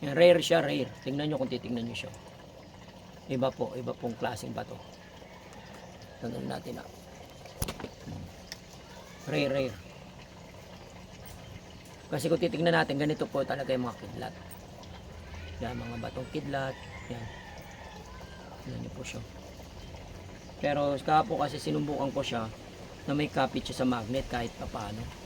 Yan, rare siya, rare. Tingnan nyo kung titingnan nyo siya. Iba po, iba pong klaseng bato. Tanong natin ah. Rare, rare. Kasi kung titingnan natin, ganito po talaga yung mga kidlat. Yan, mga batong kidlat. Yan. Yan niyo po siya. Pero po kasi sinubukan ko siya na may kapit siya sa magnet kahit pa paano.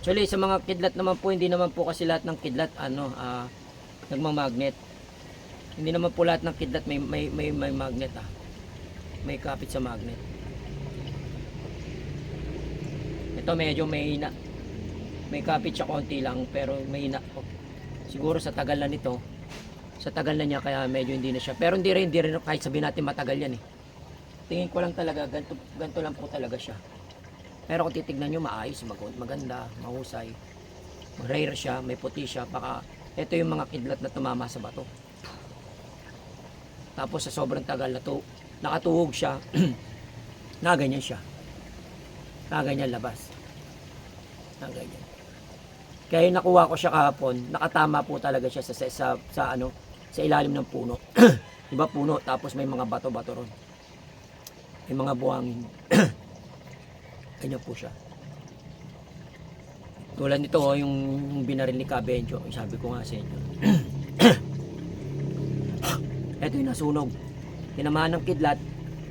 Actually, sa mga kidlat naman po, hindi naman po kasi lahat ng kidlat ano, ah, nagmamagnet. Hindi naman po lahat ng kidlat may may may, may magnet ah. May kapit sa magnet. Ito medyo may hina. May kapit siya konti lang pero may hina po. Siguro sa tagal na nito, sa tagal na niya kaya medyo hindi na siya. Pero hindi rin, hindi rin kahit sabihin natin matagal yan eh. Tingin ko lang talaga, ganito, ganito lang po talaga siya. Pero kung titignan nyo, maayos, mag- maganda, mahusay. Rare siya, may puti siya. Baka ito yung mga kidlat na tumama sa bato. Tapos sa sobrang tagal na to, nakatuhog siya, naganyan siya. Naganyan labas. Naganyan. Kaya nakuha ko siya kahapon, nakatama po talaga siya sa, sa, sa, sa ano, sa ilalim ng puno. Diba puno, tapos may mga bato-bato ron. May mga buhangin. Ganyan po siya. Tulad nito, oh, yung binaril ni Cabenjo, yung sabi ko nga sa inyo. Ito yung nasunog. Tinamaan ng kidlat,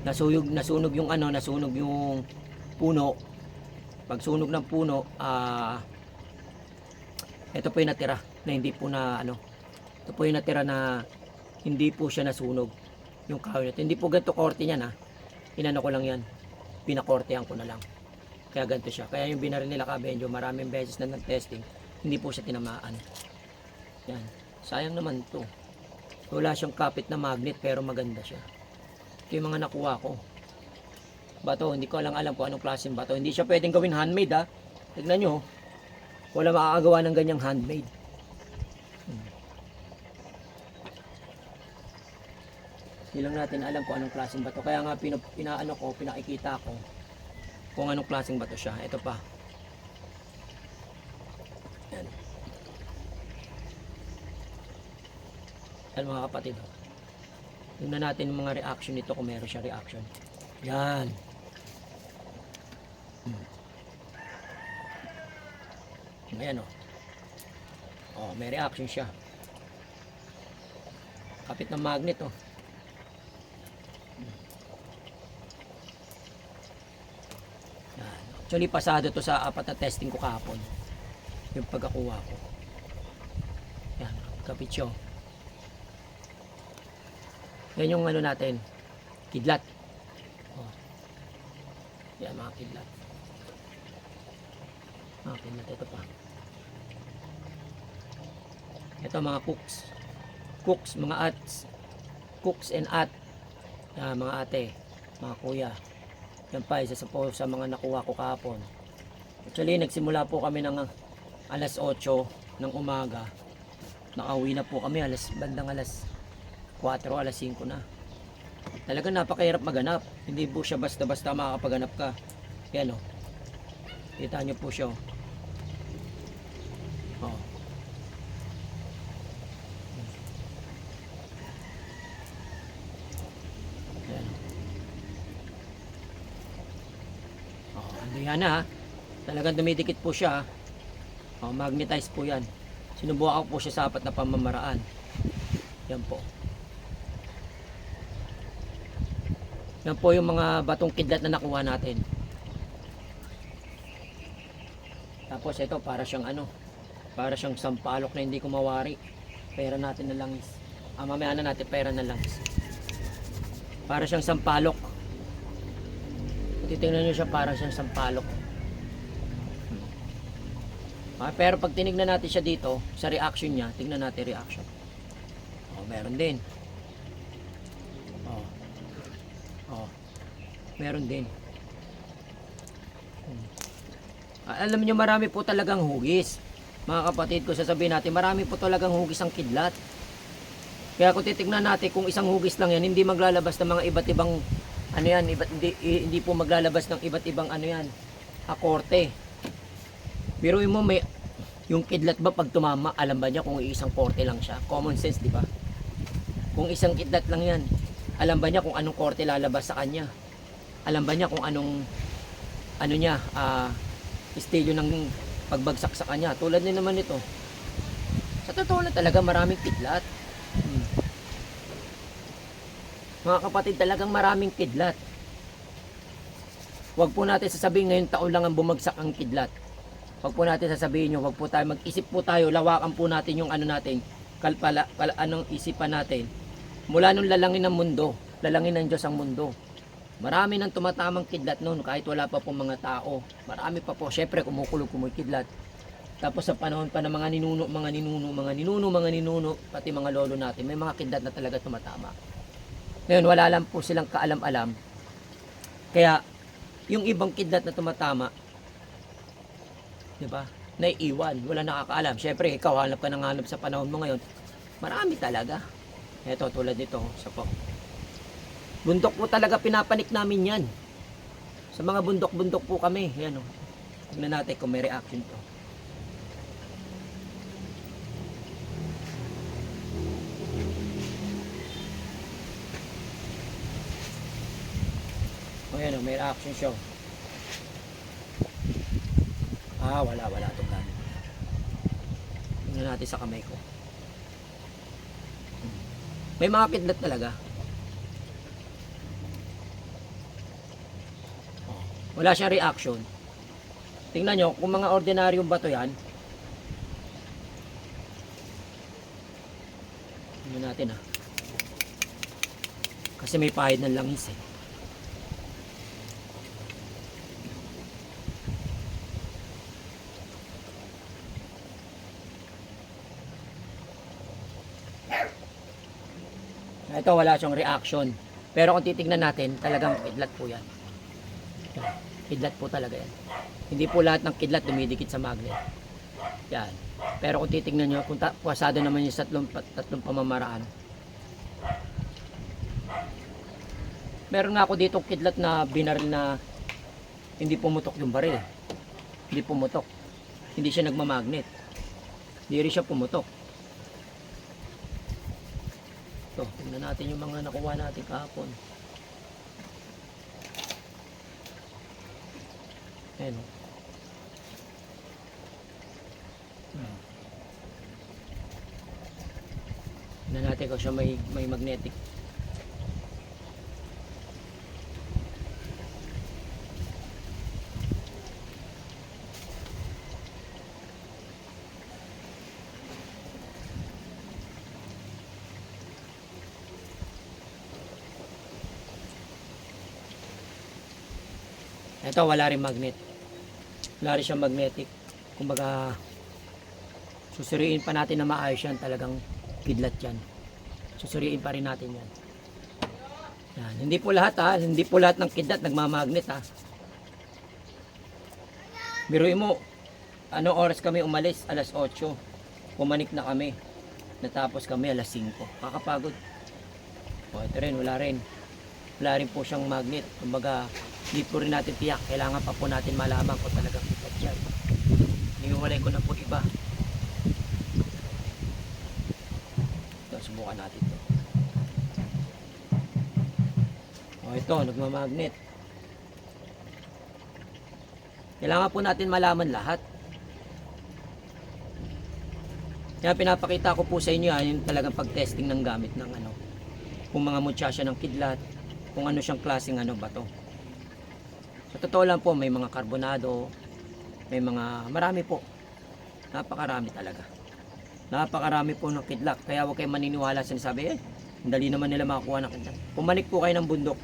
nasunog, nasunog yung ano, nasunog yung puno. Pag sunog ng puno, ah, ito po yung natira na hindi po na ano. Ito po yung natira na hindi po siya nasunog. Yung kahoy na ito. Hindi po ganito korte niyan ha. Inano ko lang yan. Pinakortehan ko na lang. Kaya ganito siya. Kaya yung binaril nila kabenjo, maraming beses na ng-testing, hindi po siya tinamaan. Yan. Sayang naman to. Wala siyang kapit na magnet pero maganda siya. Ito yung mga nakuha ko. Bato, hindi ko lang alam kung anong klaseng bato. Hindi siya pwedeng gawin handmade ha. Tignan nyo. oh. Wala makakagawa ng ganyang handmade. Hmm. Hindi lang natin alam kung anong klaseng bato. Kaya nga pinaano ko, pinakikita ko kung anong klaseng bato siya. Ito pa. Yan. Yan mga kapatid. Tingnan natin yung mga reaction nito kung meron siya reaction. Yan. Hmm. Ayan o. Oh, may reaction siya. Kapit ng magnet oh. Actually, pasado to sa apat na testing ko kahapon. Yung pagkakuha ko. Yan, kapit siya. oh. Yan yung ano natin. Kidlat. Oh. Yan, mga kidlat. Mga kidlat. Ito pa. Ito mga cooks. Cooks, mga ats. Cooks and at. Yan, mga ate. Mga kuya. Yan pa, isa sa, po, sa mga nakuha ko kahapon. Actually, nagsimula po kami ng ah, alas 8 ng umaga. Nakauwi na po kami alas bandang alas 4, alas 5 na. Talagang napakahirap maganap. Hindi po siya basta-basta makakapaghanap ka. Yan o. Kita nyo po siya o. Oh. Oh, ano yan ha? Talagang dumidikit po siya. Oh, magnetized po yan. Sinubukan ko po siya sa apat na pamamaraan. Yan po. Yan po yung mga batong kidlat na nakuha natin. Tapos ito para siyang ano, para siyang sampalok na hindi ko mawari. Pera natin na langis. Ah, mamaya na natin pera na langis. Para siyang sampalok. Titingnan nyo siya, para siyang sampalok. Ah, pero pag tinignan natin siya dito, sa reaction niya, tingnan natin reaction. Oh, meron din. Oh. Oh. Meron din. Hmm. Ah, alam niyo marami po talagang hugis. Mga kapatid ko, sasabihin natin, marami po talagang hugis ang kidlat. Kaya kung titignan natin kung isang hugis lang yan, hindi maglalabas ng mga iba't ibang ano yan, iba't, hindi, hindi po maglalabas ng iba't ibang ano yan, akorte. Pero mo may yung kidlat ba pag tumama, alam ba niya kung isang korte lang siya? Common sense, di ba? Kung isang kidlat lang yan, alam ba niya kung anong korte lalabas sa kanya? Alam ba niya kung anong ano niya, ah, estilo ng pagbagsak sa kanya? Tulad din naman ito. Sa totoo lang talaga maraming kidlat. Hmm. Mga kapatid, talagang maraming kidlat. Huwag po natin sasabihin ngayong taon lang ang bumagsak ang kidlat. Huwag po natin sasabihin nyo, huwag po tayo, mag-isip po tayo, lawakan po natin yung ano natin, kalpala, pala, anong isipan natin. Mula nung lalangin ng mundo, lalangin ng Diyos ang mundo. Marami nang tumatamang kidlat noon kahit wala pa po mga tao. Marami pa po. Syempre kumukulog kumoy kidlat. Tapos sa panahon pa ng mga ninuno, mga ninuno, mga ninuno, mga ninuno, pati mga lolo natin, may mga kidlat na talaga tumatama. Ngayon, wala lang po silang kaalam-alam. Kaya, yung ibang kidlat na tumatama, di ba? Naiiwan, wala nakakaalam. Syempre, ikaw hanap ka ng hanap sa panahon mo ngayon. Marami talaga. Ito, tulad nito, sa po. Bundok po talaga pinapanik namin yan. Sa mga bundok-bundok po kami. Yan o. Tignan natin kung may reaction to. O yan o, may reaction show. Ah, wala, wala itong gamit. Tingnan natin sa kamay ko. May mga kidlat talaga. Oh, Wala siyang reaction. Tingnan nyo, kung mga ordinaryong bato yan, tingnan natin ah. Kasi may pahid ng langis eh. Ito wala siyang reaction. Pero kung titignan natin, talagang kidlat po yan. Kidlat po talaga yan. Hindi po lahat ng kidlat dumidikit sa magnet. Yan. Pero kung titignan nyo, kung pasado naman yung tatlong, tatlong pamamaraan. Meron nga ako dito kidlat na binaril na hindi pumutok yung baril. Hindi pumutok. Hindi siya nagmamagnet. Hindi rin siya pumutok. Ito, tingnan natin yung mga nakuha natin kahapon. Ayan o. Hmm. Tingnan natin kung siya may, may magnetic. Ito, wala rin magnet. Wala rin siyang magnetic. Kumbaga, susuriin pa natin na maayos yan. Talagang kidlat yan. Susuriin pa rin natin yan. Yan. Hindi po lahat ha. Hindi po lahat ng kidlat nagmamagnet ha. Biruin mo, ano oras kami umalis? Alas 8. Pumanik na kami. Natapos kami alas 5. Kakapagod. O, ito rin, wala rin. Wala rin po siyang magnet. Kumbaga, hindi po rin natin tiyak. Kailangan pa po natin malaman kung talagang kitat yan. Iniwalay ko na po iba. Ito, subukan natin to. O ito, nagmamagnet. Kailangan po natin malaman lahat. Kaya pinapakita ko po sa inyo yan, yung talagang pag-testing ng gamit ng ano. Kung mga mutsasya ng kidlat, kung ano siyang klaseng ano ba to. Sa totoo lang po, may mga karbonado, may mga, marami po. Napakarami talaga. Napakarami po ng kidlak. Kaya huwag kayong maniniwala sa sabi, eh, dali naman nila makakuha ng kidlak. Pumalik po kayo ng bundok,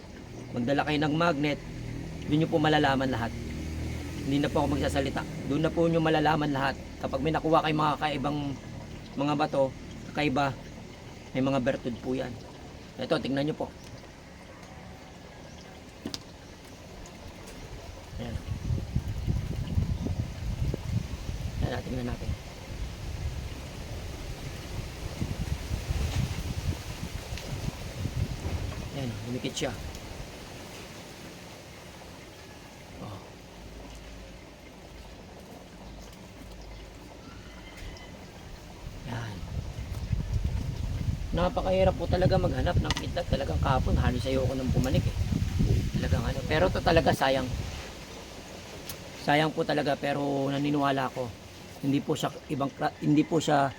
magdala kayo ng magnet, doon nyo po malalaman lahat. Hindi na po ako magsasalita. Doon na po nyo malalaman lahat. Kapag may nakuha kayo mga kaibang mga bato, kaiba, may mga bertud po yan. Ito, tingnan nyo po. tara tingnan natin. Yan lumikit siya. Oh. yan napakahirap po talaga maghanap ng kidlat. Talagang kahapon halos ayoko nang pumanik eh. Talagang ano pero to talaga sayang. Sayang po talaga pero naniniwala ako. Hindi po siya ibang hindi po siya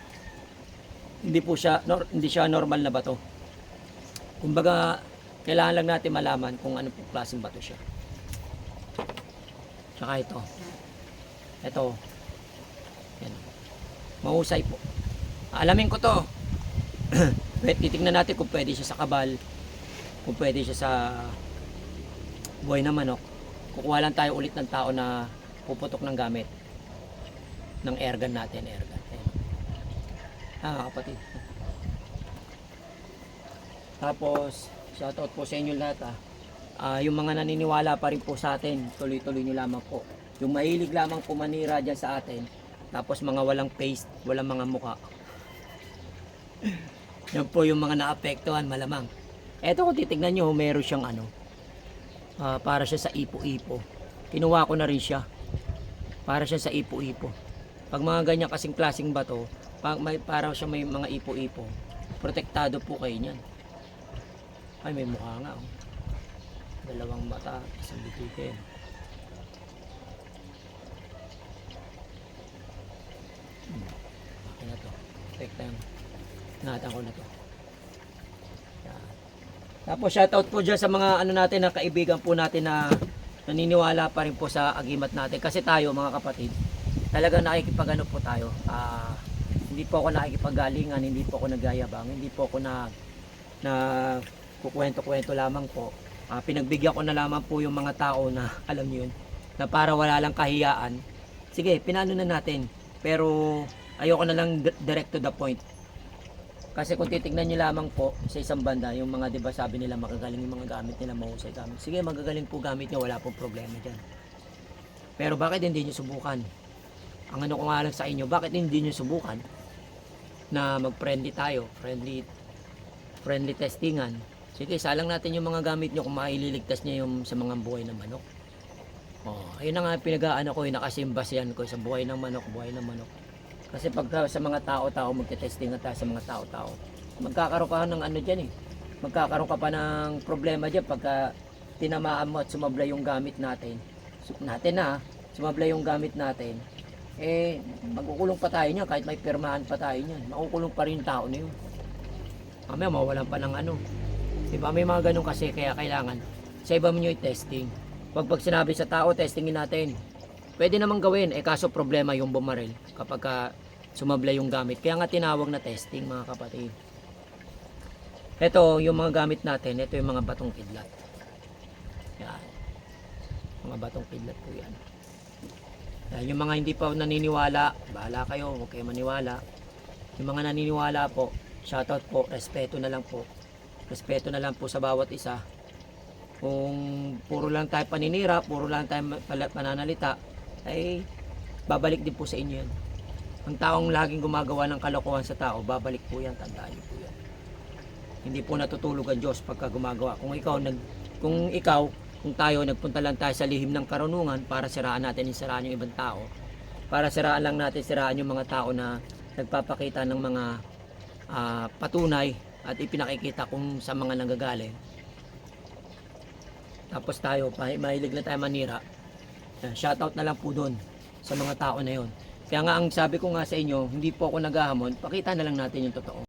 hindi po siya nor, hindi siya normal na bato. Kumbaga kailangan lang natin malaman kung ano po klaseng bato siya. Tsaka ito. Ito. Yan. Mahusay po. Alamin ko to. Titingnan natin kung pwede siya sa kabal, kung pwede siya sa buhay na manok. Kukuha lang tayo ulit ng tao na puputok ng gamit ng airgun natin, airgun. Ayan. Ah, kapatid. Tapos, shoutout po sa inyo lahat ah. Ah, yung mga naniniwala pa rin po sa atin, tuloy-tuloy nyo lamang po. Yung mahilig lamang pumanira dyan sa atin, tapos mga walang face, walang mga muka. Yan po yung mga naapektuhan malamang. Eto kung titignan nyo, meron siyang ano, ah, para siya sa ipo-ipo. Kinuha ko na rin siya. Para siya sa ipo-ipo. Pag mga ganyan kasing klaseng bato, pag may, para siya may mga ipo-ipo, protektado po kayo niyan. Ay, may mukha nga. Oh. Dalawang mata, isang bitikin. Hmm. Okay na to. Protektahan. Ingatan ko na to. Tapos shoutout po dyan sa mga ano natin na kaibigan po natin na naniniwala pa rin po sa agimat natin. Kasi tayo mga kapatid, talagang nakikipagano po tayo. Ah, hindi po ako nakikipagalingan, hindi po ako nagyayabang, hindi po ako na na kukwento-kwento lamang po. Ah, pinagbigyan ko na lamang po yung mga tao na alam yun, na para wala lang kahiyaan. Sige, pinano na natin. Pero ayoko na lang di- direct to the point. Kasi kung titignan nyo lamang po sa isang banda, yung mga 'di ba sabi nila magagaling yung mga gamit nila, mahusay gamit. Sige, magagaling po gamit nyo, wala pong problema diyan. Pero bakit hindi nyo subukan? Ang ano ko nga lang sa inyo, bakit hindi nyo subukan na mag-friendly tayo, friendly friendly testingan. Sige, salang natin yung mga gamit nyo kung maililigtas niya yung sa mga buhay ng manok. Oh, ayun na nga pinag-aano ko, yung nakasimbas yan ko sa buhay ng manok, buhay ng manok. Kasi pagka sa mga tao-tao, magte-testing tayo sa mga tao-tao, magkakaroon ka ng ano dyan eh. Magkakaroon ka pa ng problema dyan pagka tinamaan mo at sumablay yung gamit natin. Natin na, sumablay yung gamit natin. Eh, magkukulong pa tayo niyan kahit may pirmahan pa tayo niyan. Makukulong pa rin tao na yun. Mamaya mawalan pa ng ano. Di ba? May mga ganun kasi kaya kailangan sa iba mo nyo i-testing. Pag pag sinabi sa tao, testingin natin. Pwede namang gawin, eh kaso problema yung bumaril kapag ka sumablay yung gamit. Kaya nga tinawag na testing mga kapatid. Ito, yung mga gamit natin, ito yung mga batong kidlat. Yan. Mga batong kidlat po yan. Yan, yung mga hindi pa naniniwala, bahala kayo, huwag kayo maniwala. Yung mga naniniwala po, shoutout po, respeto na lang po. Respeto na lang po sa bawat isa. Kung puro lang tayo paninira, puro lang tayo pananalita, ay babalik din po sa inyo yan. Ang taong laging gumagawa ng kalokohan sa tao, babalik po yan, tandaan niyo po yan. Hindi po natutulog ang Diyos pagka gumagawa. Kung ikaw, nag, kung ikaw, kung tayo, nagpunta lang tayo sa lihim ng karunungan para siraan natin yung siraan yung ibang tao, para siraan lang natin, siraan yung mga tao na nagpapakita ng mga ah, patunay at ipinakikita kung sa mga nanggagaling. Tapos tayo, mahilig na tayo manira. Yan, Shoutout na lang po doon sa mga tao na yon. Kaya nga ang sabi ko nga sa inyo, hindi po ako naghahamon, pakita na lang natin yung totoo.